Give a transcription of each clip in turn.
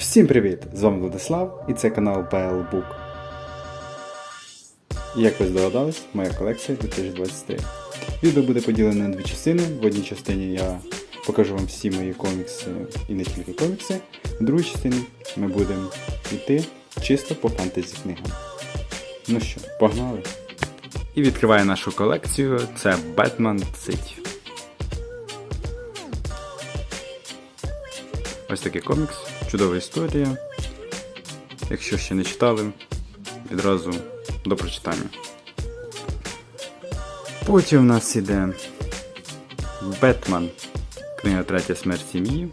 Всім привіт! З вами Владислав і це канал BL Book. Як ви здогадались, моя колекція 2023. Відео буде поділене на дві частини. В одній частині я покажу вам всі мої комікси і не тільки комікси. В другій частині ми будемо йти чисто по фентезі книгам. Ну що, погнали? І відкриває нашу колекцію це Batman City. Ось такий комікс, чудова історія. Якщо ще не читали, відразу до прочитання. Потім в нас іде Бетмен, книга Третя смерть сім'ї.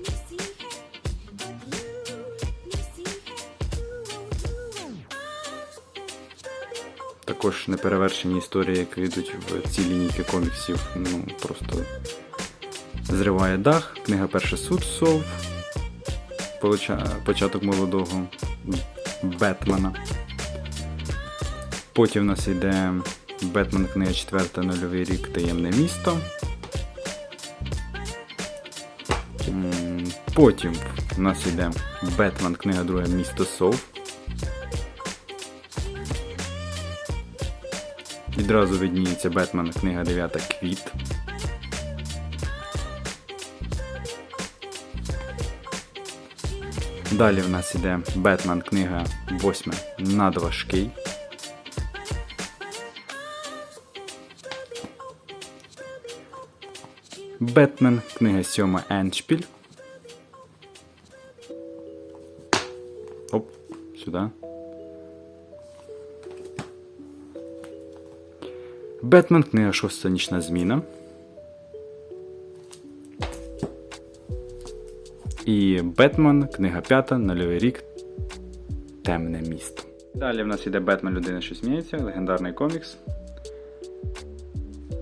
Також неперевершені історії, які йдуть в цій лінійки коміксів. Ну, просто зриває дах. Книга Перший суд сов. Початок молодого Бетмена. Потім в нас йде Бетмен книга 4 нульовий рік Таємне місто. Потім в нас йде Бетмен книга 2 Місто Сов. Відразу видніється Бетмен книга 9 Квіт. Далі в нас іде Бетмен книга 8 надважкий. Бетмен книга 7 Еншпіль. Оп, сюди. Бетмен книга 6 нічна зміна. І Бетмен, книга 5, нульовий рік. Темне місто. Далі в нас іде Бетмен Людина, що сміється, легендарний комікс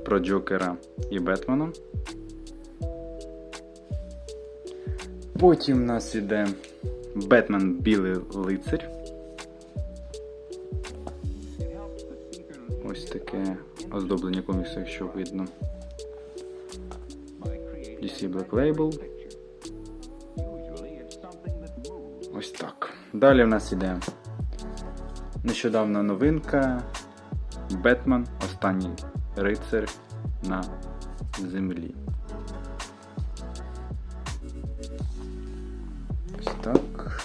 про Джокера і Бетмена. Потім в нас іде Бетмен Білий лицар. Ось таке оздоблення коміксу, якщо видно. DC Black Label. Далі в нас іде нещодавна новинка Бетмен Останній рицар на землі. Ось так.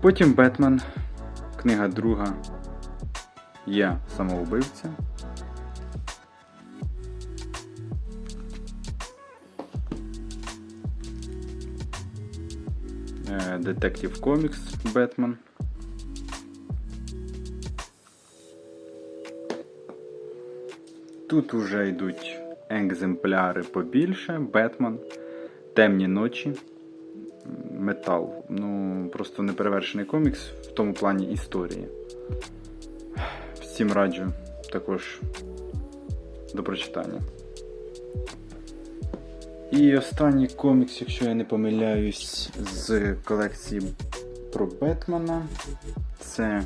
Потім Бетмен. Книга друга. Я самоубивця. Детектив Комікс Бетмен. Тут уже йдуть екземпляри побільше, Бетмен, Темні ночі, Метал. Ну, просто неперевершений комікс в тому плані історії. Всім раджу також до прочитання. І останній комікс, якщо я не помиляюсь, з колекції про Бетмена. Це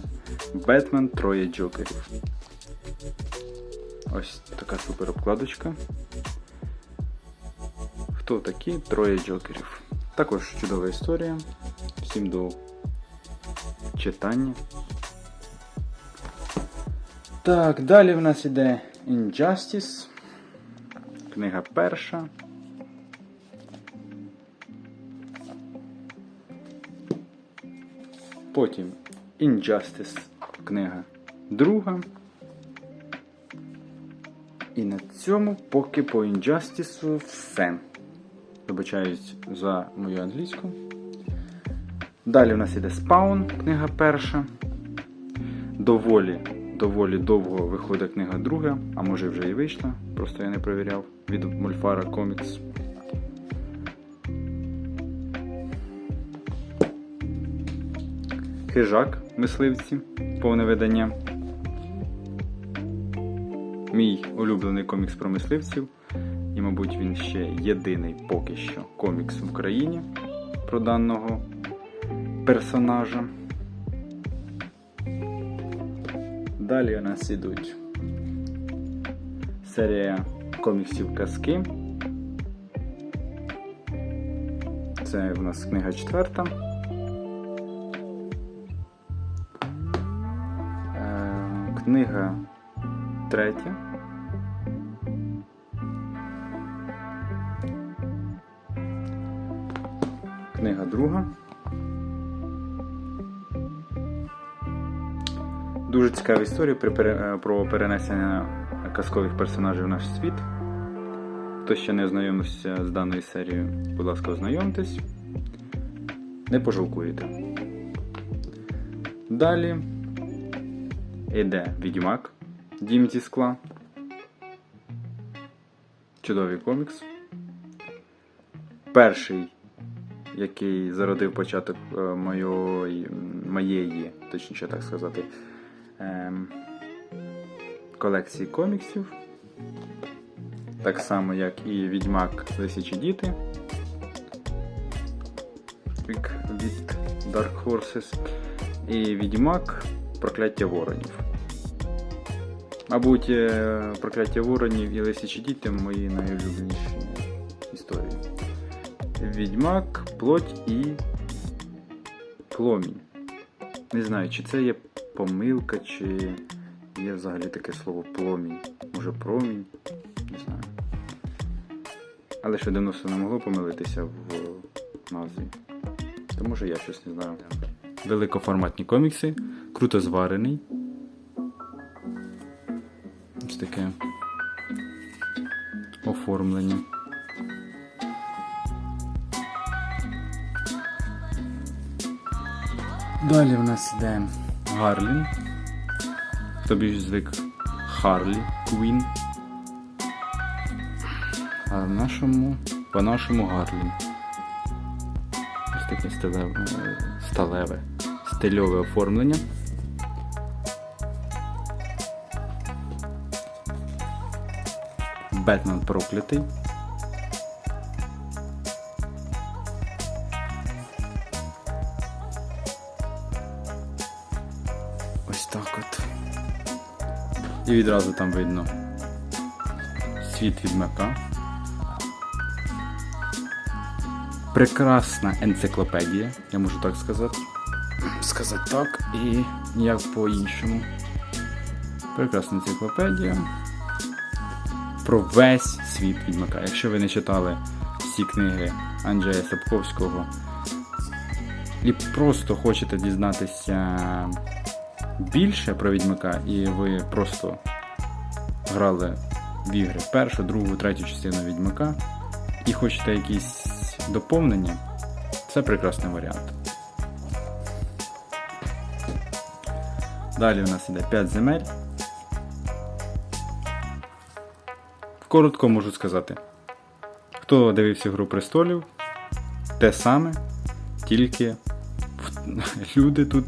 Бетмен Троє Джокерів. Ось така супер обкладочка. Хто такі? Троє Джокерів. Також чудова історія. Всім до читання. Так, далі в нас іде Injustice. Книга перша. Потім Injustice книга друга. І на цьому поки по Injustice все. Вибачаюсь за мою англійську. Далі в нас іде Spawn, книга перша. Доволі, доволі довго виходить книга друга, а може вже і вийшла, просто я не перевіряв від Мульфара Comics. Хижак, мисливці, повне видання. Мій улюблений комікс про мисливців. І, мабуть, він ще єдиний поки що комікс в Україні про даного персонажа. Далі у нас ідуть серія коміксів казки. Це у нас книга четверта. Книга третя. Книга друга. Дуже цікава історія е, про перенесення казкових персонажів в наш світ. Хто ще не ознайомився з даною серією, будь ласка, ознайомтесь. Не пожалкуєте. Далі йде Відьмак Дім зі скла. Чудовий комікс. Перший, який зародив початок е, моєї, моєї, точніше так сказати, ем, колекції коміксів. Так само, як і Відьмак Лисячі діти. Від Dark Horses. І Відьмак Прокляття воронів. Мабуть, е, Прокляття воронів і Лисячі діти мої найулюбленіші історії. Відьмак, плоть і пломінь. Не знаю, чи це є помилка, чи є взагалі таке слово пломінь. Може промінь, не знаю. Але ще давно все не могло помилитися в назві. То може я щось не знаю. Великоформатні комікси, круто зварений. Ось таке оформлення. Далі в нас йде Гарлін. Хто більш звик Харлі Квін. А в нашому, по нашому Гарлін. Ось таке сталеве, сталеве, стильове оформлення. Бетмен проклятий. Ось так от. І відразу там видно світ відьмака. Прекрасна енциклопедія, я можу так сказати. Сказати так і ніяк по-іншому. Прекрасна енциклопедія. Про весь світ відьмака. Якщо ви не читали всі книги Анджея Сапковського і просто хочете дізнатися більше про відьмака, і ви просто грали в ігри першу, другу, третю частину відьмака, і хочете якісь доповнення, це прекрасний варіант. Далі у нас іде 5 земель. Коротко можу сказати. Хто дивився Гру престолів, те саме, тільки люди тут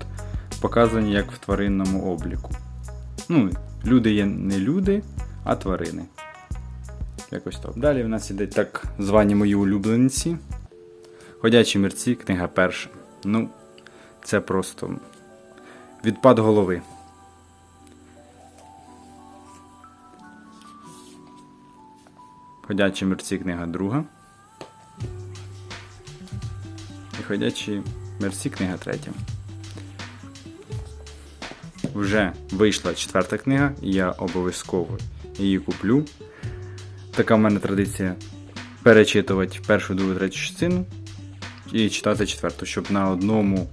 показані як в тваринному обліку. Ну, люди є не люди, а тварини. Якось так. Далі в нас ідуть так звані мої улюбленці. Ходячі мерці, книга перша. Ну, це просто відпад голови. Ходячі мерці, книга друга. І ходячі мерці, книга третя. Вже вийшла четверта книга, і я обов'язково її куплю. Така в мене традиція перечитувати першу, другу, третю частину і читати четверту, щоб на одному,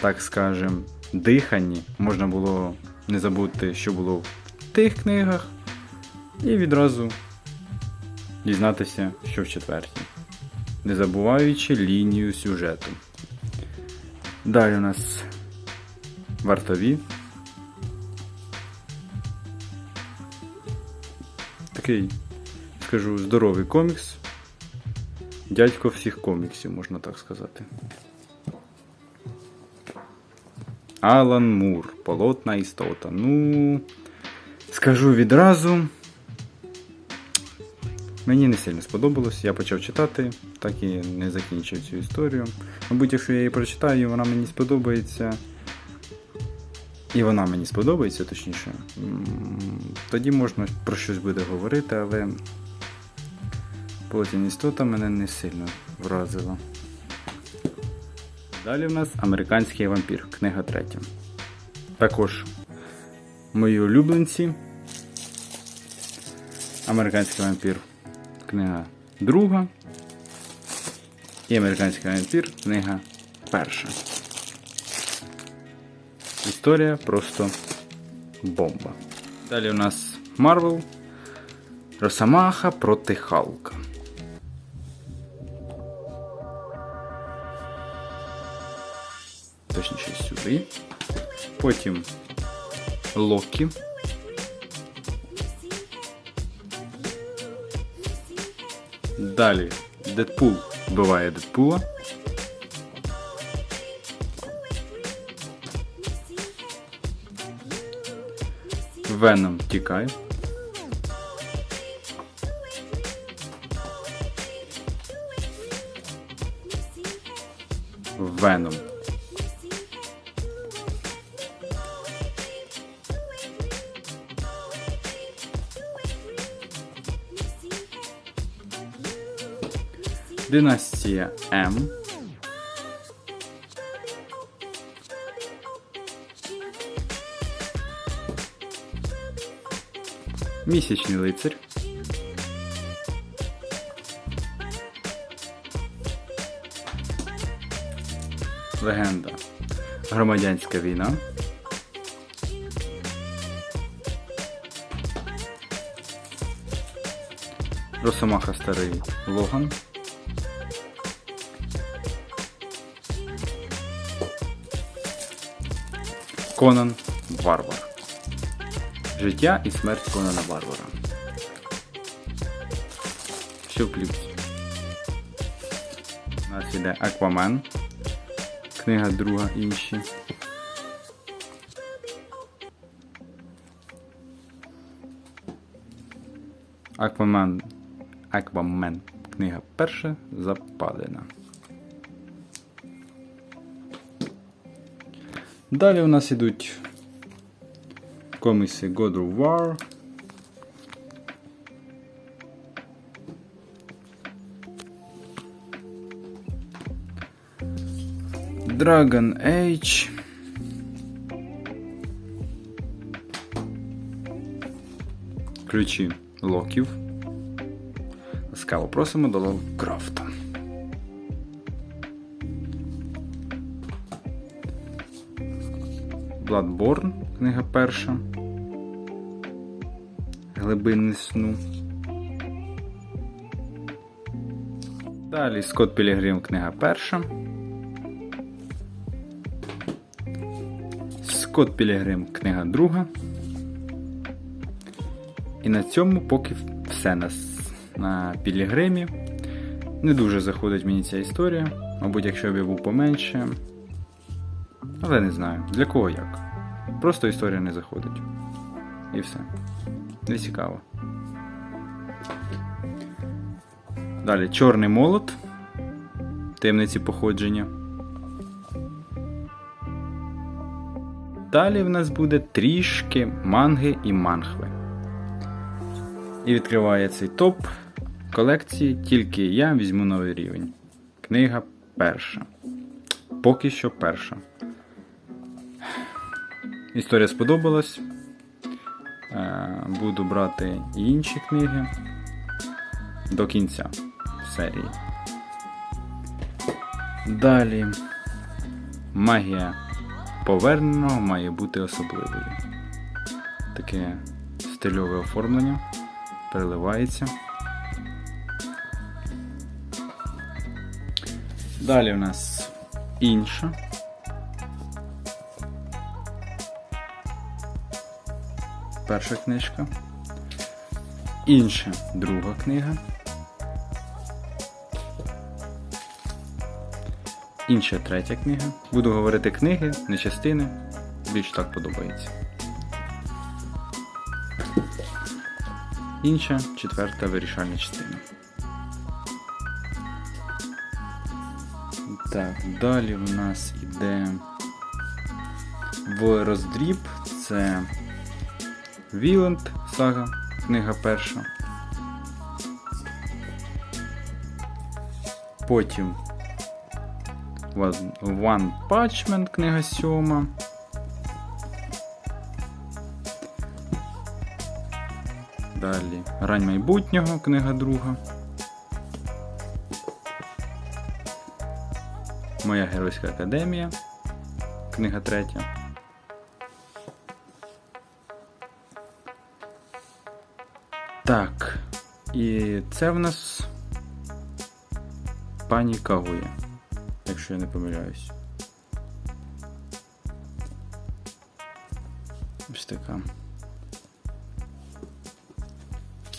так скажем, диханні можна було не забути, що було в тих книгах, і відразу дізнатися, що в четвертій, не забуваючи лінію сюжету. Далі у нас вартові. Такий, скажу, здоровий комікс. Дядько всіх коміксів, можна так сказати. Алан Мур, полотна істота. Ну, скажу відразу. Мені не сильно сподобалось, я почав читати, так і не закінчив цю історію. Мабуть, якщо я її прочитаю, і вона мені сподобається. І вона мені сподобається, точніше. Тоді можна про щось буде говорити, але потім істота мене не сильно вразила. Далі в нас Американський вампір, книга третя. Також мої улюбленці. Американський вампір, книга друга. І Американський вампір, книга перша. Історія просто бомба. Далі у нас Марвел. Росомаха проти Халка. Точніше сюди. Потім Локі. Далі Дедпул вбиває Дедпула. Веном тікає. Династія М. Місячний лицар. Легенда. Громадянська війна. Росомаха старий Логан. Конан Варвар. Життя і смерть Конана Варвара. Що в плюс? У нас іде Аквамен. Книга друга інші. Аквамен. Аквамен. Книга перша западена. Далі у нас ідуть комікси God of War. Dragon Age. Ключі локів. Ласкаво просимо до Лавкрафта. Bloodborne, книга перша. Глибини сну. Далі Скотт Пілігрим, книга перша. Скотт Пілігрим, книга друга. І на цьому поки все на, на Пілігримі. Не дуже заходить мені ця історія. Мабуть, якщо б я був поменше. Але не знаю, для кого як. Просто історія не заходить. І все. Не цікаво. Далі Чорний молот. Таємниці походження. Далі в нас буде трішки манги і манхви. І відкриває цей топ колекції тільки я візьму новий рівень. Книга перша. Поки що перша. Історія сподобалась. Е, Буду брати інші книги до кінця серії. Далі магія поверненого має бути особливою. Таке стильове оформлення переливається. Далі у нас інша. Перша книжка. Інша друга книга. Інша третя книга. Буду говорити книги, не частини. Більш так подобається. Інша четверта вирішальна частина. Так, далі в нас іде в роздріб. Це Віланд сага, книга перша. Потім One Punch книга сьома. Далі Грань майбутнього, книга друга. Моя геройська академія, книга третя. І це в нас пані Кагує, якщо я не помиляюсь. Ось така.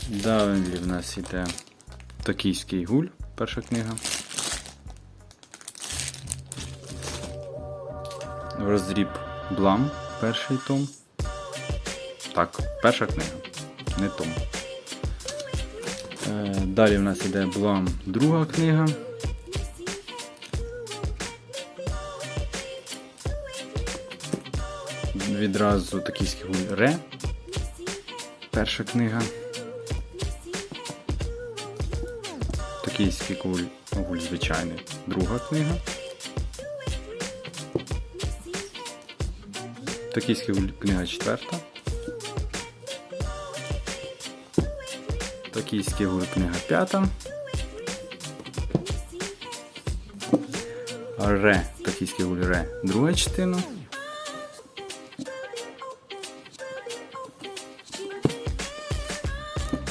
Далі в нас іде Токійський гуль, перша книга. Роздріб Блам, перший том. Так, перша книга, не том. Е, Далі в нас іде Блам, друга книга. Відразу Токійський Ре. Перша книга. Токійський гуль, гуль звичайний. Друга книга. Токійський гуль книга четверта. Токійський гуль книга п'ята. Ре. Токійський гуль Ре. Друга частина.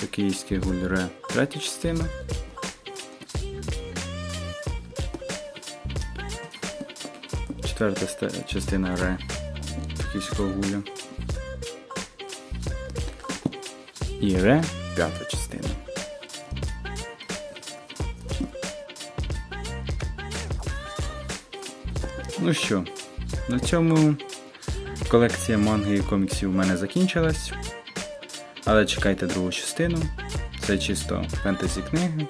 Токійський гуль Ре. Третя частина. Четверта частина Ре. Токійського гуля. І Ре. П'ята частина. Ну що, на цьому колекція манги і коміксів у мене закінчилась. Але чекайте другу частину. Це чисто фентезі книги.